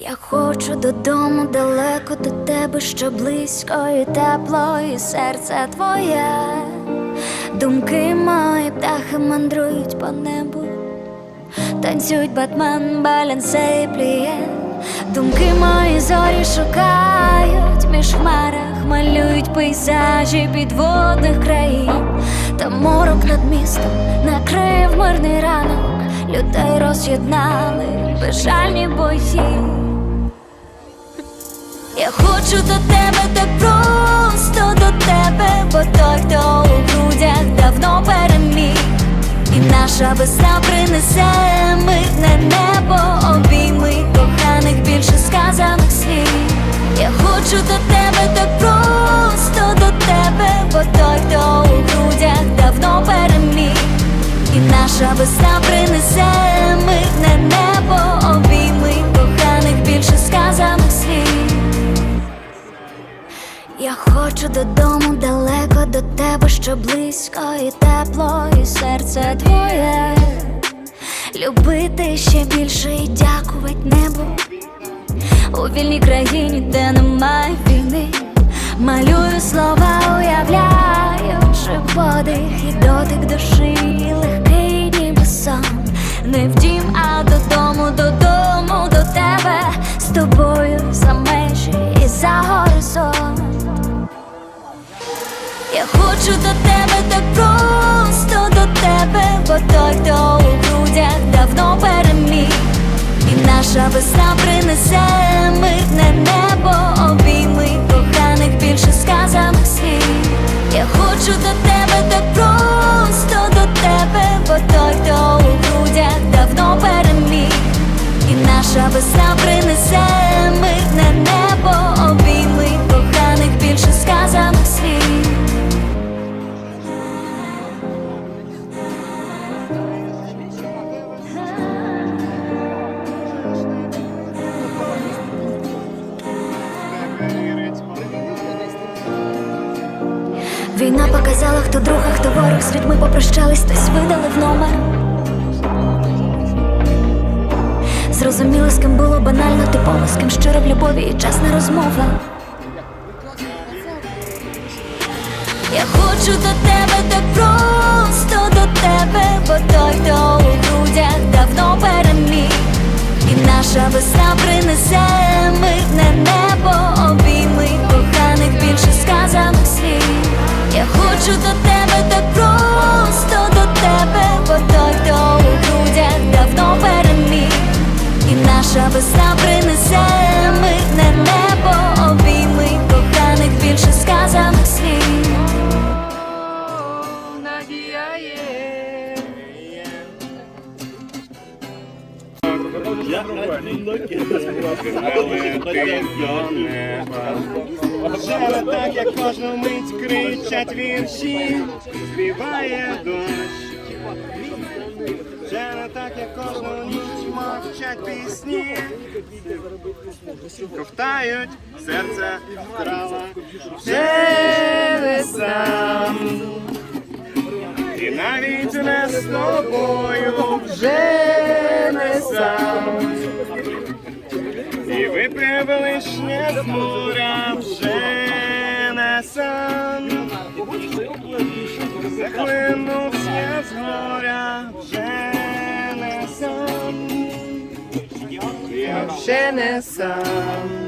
Я хочу додому далеко до тебе, що близько і тепло, і серце твоє. Думки мої птахи мандрують по небу, танцюють Батмен, балянсе пліє. Думки мої зорі шукають між хмарах, малюють пейзажі підводних країн, та морок над містом накрив мирний ранок, людей роз'єднали безжальні бої. Наша весна принесе мирне небо, обійми коханих більше сказаних слів. Я хочу до тебе так просто до тебе, бо той, хто у грудях давно переміг, і наша весна принесе хочу додому далеко до тебе, що близько і тепло, і серце твоє. Любити ще більше і дякувати небу у вільній країні, де немає війни. Малюю слова, уявляючи подих і дотик душі, легкий ніби сон. Не в дім, а додому, додому, до тебе з тобою хочу до тебе так просто до тебе, бо той, хто у грудях давно переміг, і наша весна принесе мирне небо, обійми коханих більше сказаних слів. Я хочу до тебе так просто до тебе, бо той, хто у грудях давно переміг, і наша весна принесе Війна показала, хто друг, а хто ворог з людьми попрощались, хтось видалив номер. Зрозуміло, з ким було банально, типово, з ким щиро в любові і чесна розмова. Я хочу до тебе так просто весна принесе мирне небо, обійми коханих більше сказаних слів. Надія є. Вже так, як кожну мить кричать вірші, співає дощ. Мовчать пісні, ковтають серце. Вже сам. І навіть не з тобою вже не сам. І випив лишнє з моря вже не сам. Захлинувся з горя сам. Я вже не сам.